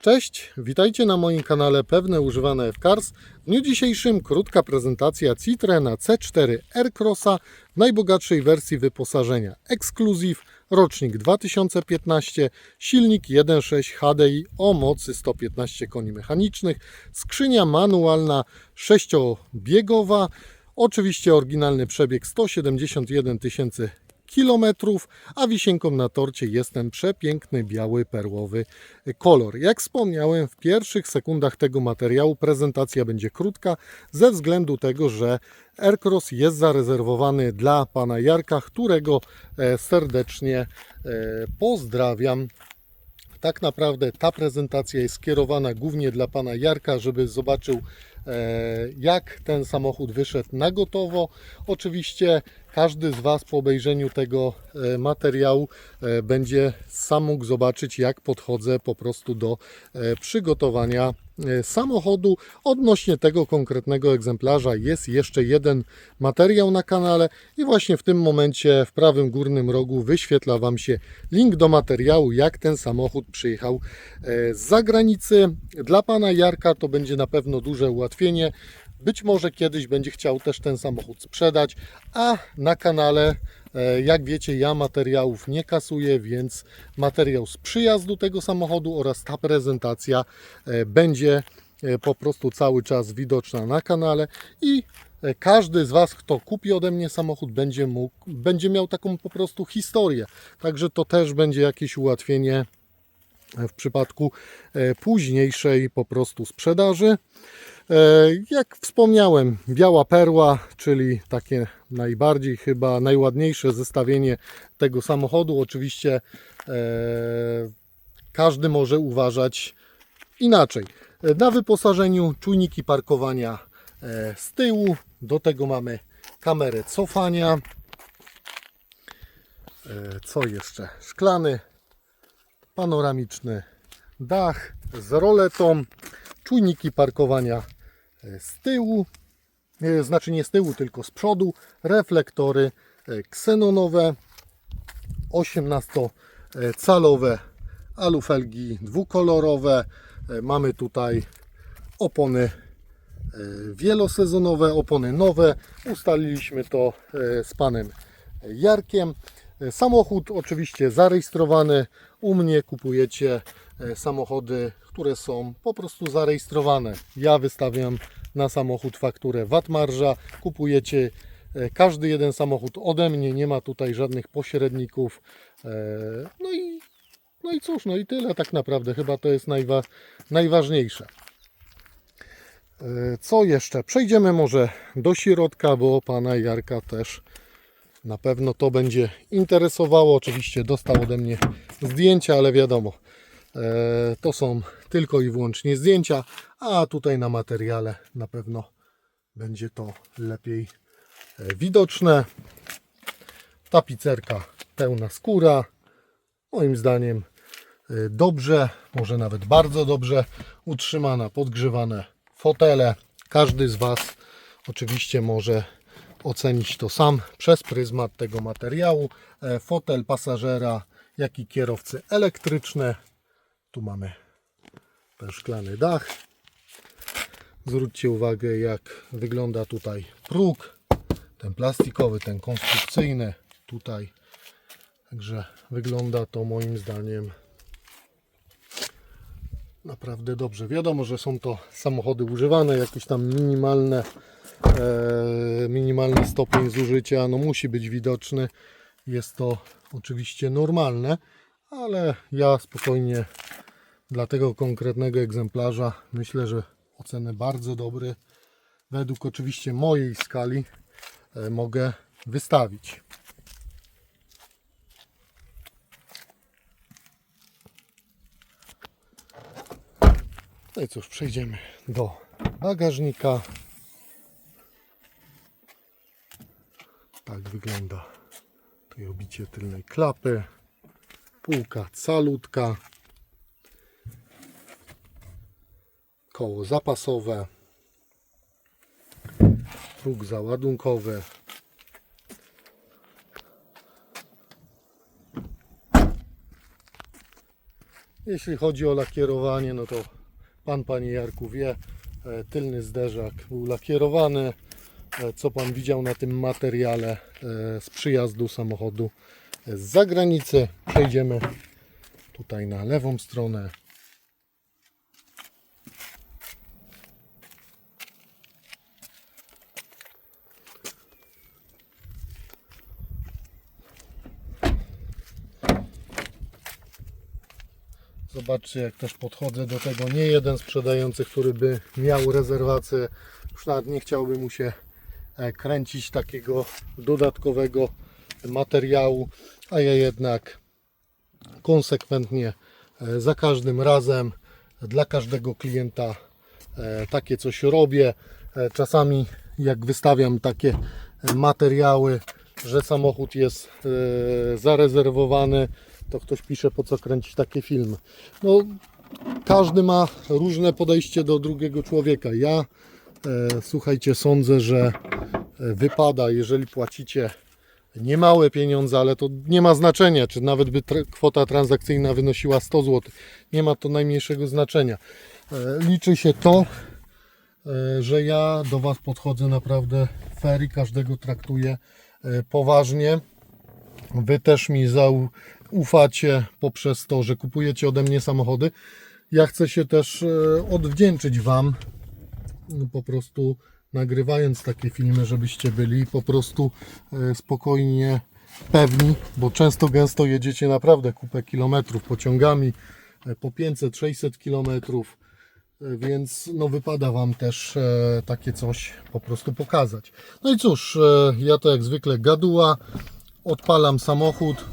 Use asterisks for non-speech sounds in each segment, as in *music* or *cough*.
Cześć, witajcie na moim kanale Pewne Używane F-Cars. W dniu dzisiejszym krótka prezentacja Citroena C4 Aircrossa w najbogatszej wersji wyposażenia Exclusive, rocznik 2015, silnik 1.6 HDI o mocy 115 koni mechanicznych, skrzynia manualna 6-biegowa, oczywiście oryginalny przebieg 171 tysięcy kilometrów, a wisienką na torcie jest ten przepiękny biały perłowy kolor. Jak wspomniałem w pierwszych sekundach tego materiału prezentacja będzie krótka ze względu tego, że Aircross jest zarezerwowany dla pana Jarka, którego e, serdecznie e, pozdrawiam. Tak naprawdę ta prezentacja jest skierowana głównie dla pana Jarka, żeby zobaczył jak ten samochód wyszedł na gotowo. Oczywiście każdy z Was po obejrzeniu tego e, materiału e, będzie sam mógł zobaczyć jak podchodzę po prostu do e, przygotowania e, samochodu. Odnośnie tego konkretnego egzemplarza jest jeszcze jeden materiał na kanale i właśnie w tym momencie w prawym górnym rogu wyświetla Wam się link do materiału, jak ten samochód przyjechał e, z zagranicy. Dla Pana Jarka to będzie na pewno duże ułatwienie. Być może kiedyś będzie chciał też ten samochód sprzedać, a na kanale, e, jak wiecie, ja materiałów nie kasuję, więc materiał z przyjazdu tego samochodu oraz ta prezentacja e, będzie e, po prostu cały czas widoczna na kanale i e, każdy z Was, kto kupi ode mnie samochód, będzie, mógł, będzie miał taką po prostu historię. Także to też będzie jakieś ułatwienie w przypadku e, późniejszej po prostu sprzedaży. E, Jak wspomniałem, biała perła, czyli takie najbardziej chyba najładniejsze zestawienie tego samochodu. Oczywiście e, każdy może uważać inaczej. E, Na wyposażeniu czujniki parkowania z tyłu, do tego mamy kamerę cofania. Co jeszcze? Szklany panoramiczny dach z roletą, czujniki parkowania z tyłu, e, znaczy nie z tyłu, tylko z przodu, reflektory e, ksenonowe, 18-calowe alufelgi dwukolorowe, E, mamy tutaj opony e, wielosezonowe, opony nowe, ustaliliśmy to e, z panem Jarkiem. E, Samochód oczywiście zarejestrowany. U mnie kupujecie e, samochody, które są po prostu zarejestrowane. Ja wystawiam na samochód fakturę VAT marża. Kupujecie e, każdy jeden samochód ode mnie. Nie ma tutaj żadnych pośredników. No i, no i cóż, no i tyle tak naprawdę. Chyba to jest najwa, najważniejsze. Co jeszcze? Przejdziemy może do środka, bo pana Jarka też na pewno to będzie interesowało. Oczywiście dostał ode mnie zdjęcia, ale wiadomo, e, to są tylko i wyłącznie zdjęcia, a tutaj na materiale na pewno będzie to lepiej e, widoczne. Tapicerka pełna skóra. Moim zdaniem e, dobrze, może nawet bardzo dobrze utrzymana, podgrzewane fotele. Każdy z Was oczywiście może ocenić to sam przez pryzmat tego materiału. E, Fotel pasażera, jak i kierowcy elektryczne. Tu mamy ten szklany dach. Zwróćcie uwagę, jak wygląda tutaj próg. Ten plastikowy, ten konstrukcyjny. Tutaj. Także wygląda to moim zdaniem naprawdę dobrze. Wiadomo, że są to samochody używane, jakieś tam minimalne, minimalny stopień zużycia, no musi być widoczny. Jest to oczywiście normalne, ale ja spokojnie dla tego konkretnego egzemplarza myślę, że ocenę bardzo dobry. Według oczywiście mojej skali e, mogę wystawić. No i cóż, przejdziemy do bagażnika. Tak wygląda tutaj obicie tylnej klapy. Półka calutka. Koło zapasowe. Próg załadunkowy. Jeśli chodzi o lakierowanie, no to pan, panie Jarku wie, e, tylny zderzak był lakierowany. E, Co pan widział na tym materiale e, z przyjazdu samochodu e, z zagranicy. Przejdziemy tutaj na lewą stronę. Zobaczcie, jak też podchodzę do tego. Nie jeden sprzedający, który by miał rezerwację, już nawet nie chciałby mu się kręcić takiego dodatkowego materiału, a ja jednak konsekwentnie e, za każdym razem dla każdego klienta e, takie coś robię. E, Czasami jak wystawiam takie e, materiały, że samochód jest e, zarezerwowany, to ktoś pisze po co kręcić takie filmy. No, każdy ma różne podejście do drugiego człowieka. Ja e, słuchajcie, sądzę, że e, wypada, jeżeli płacicie niemałe pieniądze, ale to nie ma znaczenia, czy nawet by tra- kwota transakcyjna wynosiła 100 zł. Nie ma to najmniejszego znaczenia. E, Liczy się to, e, że ja do Was podchodzę naprawdę fair i każdego traktuję e, poważnie. Wy też mi zaufacie poprzez to, że kupujecie ode mnie samochody. Ja chcę się też e, odwdzięczyć Wam, po prostu nagrywając takie filmy, żebyście byli po prostu e, spokojnie pewni, bo często gęsto jedziecie naprawdę kupę kilometrów pociągami e, po 500-600 kilometrów, e, więc no wypada Wam też takie coś po prostu pokazać. No i cóż, ja to jak zwykle gaduła, odpalam samochód.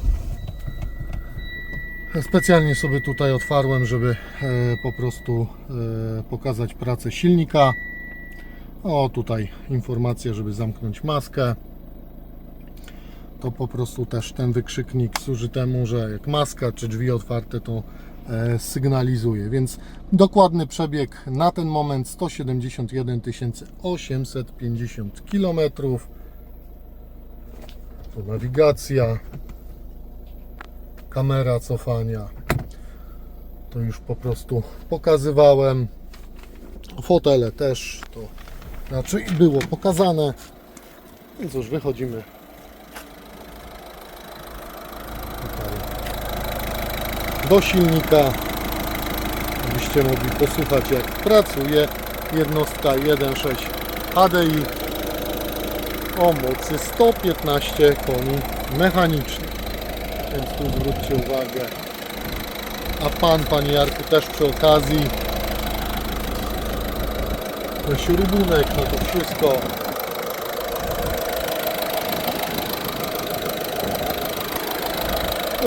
Specjalnie sobie tutaj otwarłem, żeby e, po prostu e, pokazać pracę silnika. O, tutaj informacja, żeby zamknąć maskę. To po prostu też ten wykrzyknik służy temu, że jak maska czy drzwi otwarte, to e, sygnalizuje. Więc dokładny przebieg na ten moment 171 850 km. Tu nawigacja, kamera cofania. To już po prostu pokazywałem. Fotele też to raczej było pokazane. Więc już wychodzimy. Do silnika, abyście mogli posłuchać jak pracuje jednostka 1.6 HDI o mocy 115 koni mechanicznych. Więc tu zwróćcie uwagę. A pan, panie Jarku, też przy okazji na śrubunek, no to wszystko.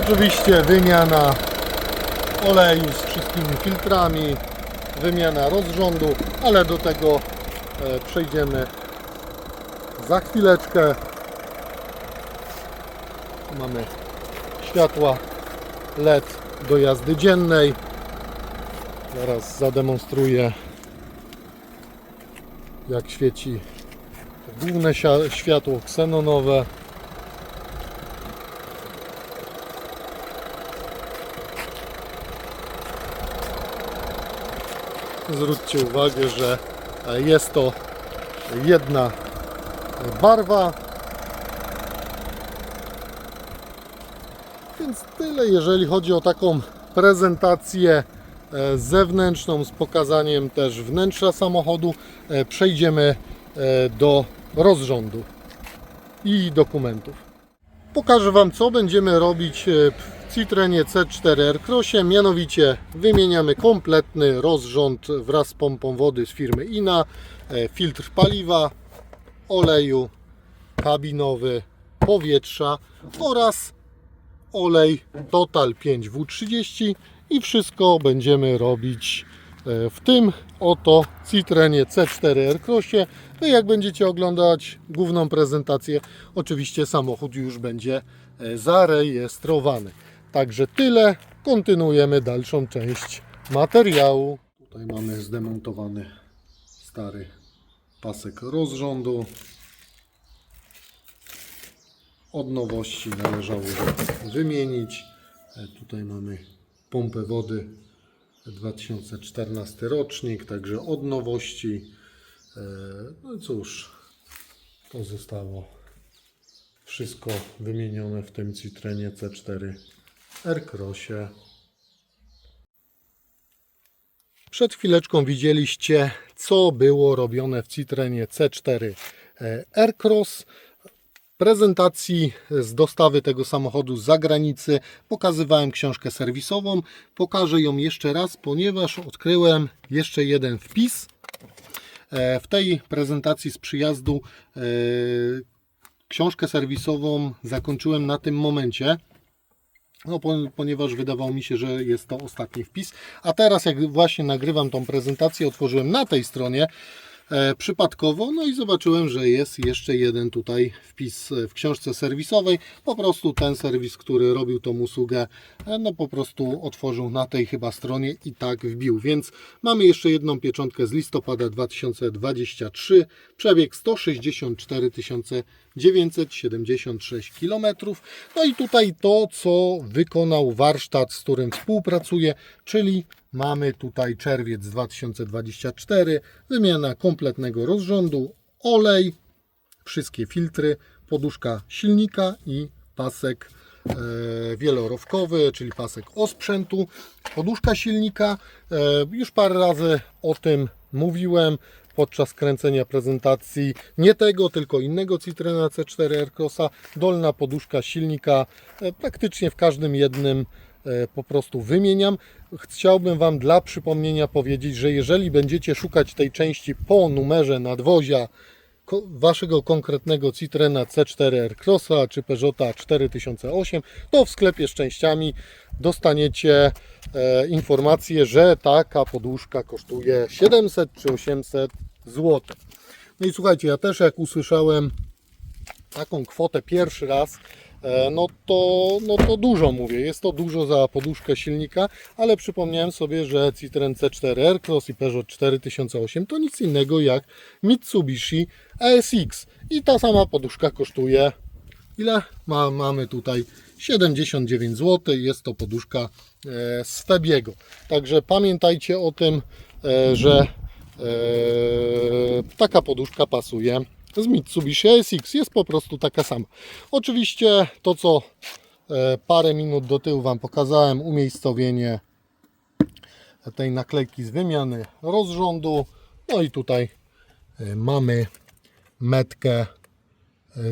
Oczywiście wymiana oleju z wszystkimi filtrami, wymiana rozrządu, ale do tego e, przejdziemy za chwileczkę. Mamy światła LED do jazdy dziennej. Zaraz zademonstruję jak świeci główne światło ksenonowe. Zwróćcie uwagę, że jest to jedna barwa. Więc tyle, jeżeli chodzi o taką prezentację e, zewnętrzną z pokazaniem też wnętrza samochodu. E, Przejdziemy e, do rozrządu i dokumentów. Pokażę Wam, co będziemy robić w Citroenie C4 Aircrossie. Mianowicie wymieniamy kompletny rozrząd wraz z pompą wody z firmy INA, filtr paliwa, oleju kabinowy, powietrza oraz olej Total 5W30 i wszystko będziemy robić e, w tym oto Citroenie C4 Aircrossie. No i jak będziecie oglądać główną prezentację, oczywiście samochód już będzie e, zarejestrowany. Także tyle. Kontynuujemy dalszą część materiału. Tutaj mamy zdemontowany stary pasek rozrządu. Od nowości należało wymienić. E, Tutaj mamy pompę wody 2014 rocznik, także od nowości. E, No i cóż, to zostało wszystko wymienione w tym Citroenie C4 Aircrossie. Przed chwileczką widzieliście, co było robione w Citroenie C4 e, Aircross. Prezentacji z dostawy tego samochodu z zagranicy pokazywałem książkę serwisową. Pokażę ją jeszcze raz, ponieważ odkryłem jeszcze jeden wpis. E, W tej prezentacji z przyjazdu e, książkę serwisową zakończyłem na tym momencie. No, po, ponieważ wydawało mi się, że jest to ostatni wpis. A teraz, jak właśnie nagrywam tą prezentację, otworzyłem na tej stronie przypadkowo, no i zobaczyłem, że jest jeszcze jeden tutaj wpis e, w książce serwisowej. Po prostu ten serwis, który robił tą usługę, e, no po prostu otworzył na tej chyba stronie i tak wbił. Więc mamy jeszcze jedną pieczątkę z listopada 2023, przebieg 164 976 km. No i tutaj to, co wykonał warsztat, z którym współpracuję, czyli mamy tutaj czerwiec 2024, wymiana kompletnego rozrządu, olej, wszystkie filtry, poduszka silnika i pasek e, wielorowkowy, czyli pasek osprzętu, poduszka silnika. E, już parę razy o tym mówiłem podczas kręcenia prezentacji nie tego, tylko innego Citroena C4 Aircrossa. Dolna poduszka silnika e, praktycznie w każdym jednym po prostu wymieniam. Chciałbym Wam dla przypomnienia powiedzieć, że jeżeli będziecie szukać tej części po numerze nadwozia Waszego konkretnego Citroena C4 Aircrossa czy Peugeota 4008, to w sklepie z częściami dostaniecie e, informację, że taka poduszka kosztuje 700 czy 800 zł. No i słuchajcie, ja też jak usłyszałem taką kwotę pierwszy raz, e, no to, no to dużo mówię. Jest to dużo za poduszkę silnika, ale przypomniałem sobie, że Citroen C4 Aircross i Peugeot 4008 to nic innego jak Mitsubishi ASX. I ta sama poduszka kosztuje ile? Ma, mamy tutaj 79 zł. Jest to poduszka e, z Febiego. Także pamiętajcie o tym, e, że e, taka poduszka pasuje z Mitsubishi ASX. Jest po prostu taka sama. Oczywiście to, co e, parę minut do tyłu Wam pokazałem, umiejscowienie tej naklejki z wymiany rozrządu. No i tutaj e, mamy metkę e,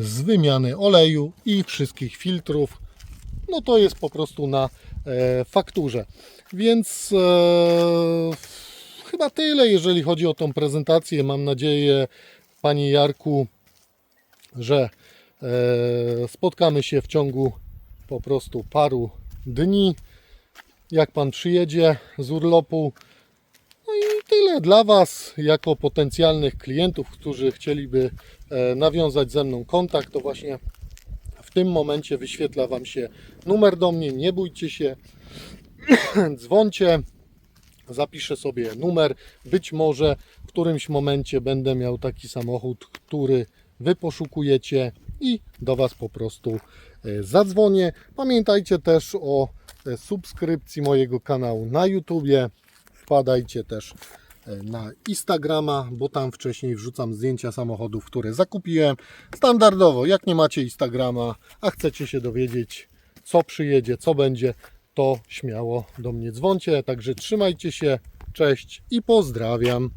z wymiany oleju i wszystkich filtrów. No to jest po prostu na fakturze. Więc e, chyba tyle, jeżeli chodzi o tą prezentację. Mam nadzieję, Panie Jarku, że e, spotkamy się w ciągu po prostu paru dni. Jak Pan przyjedzie z urlopu, no i tyle dla Was, jako potencjalnych klientów, którzy chcieliby e, nawiązać ze mną kontakt, to właśnie w tym momencie wyświetla Wam się numer do mnie. Nie bójcie się, *coughs* dzwońcie, zapiszę sobie numer. Być może w którymś momencie będę miał taki samochód, który Wy poszukujecie i do Was po prostu e, zadzwonię. Pamiętajcie też o e, subskrypcji mojego kanału na YouTubie. Wpadajcie też e, na Instagrama, bo tam wcześniej wrzucam zdjęcia samochodów, które zakupiłem. Standardowo, jak nie macie Instagrama, a chcecie się dowiedzieć, co przyjedzie, co będzie, to śmiało do mnie dzwoncie. Także trzymajcie się, cześć i pozdrawiam.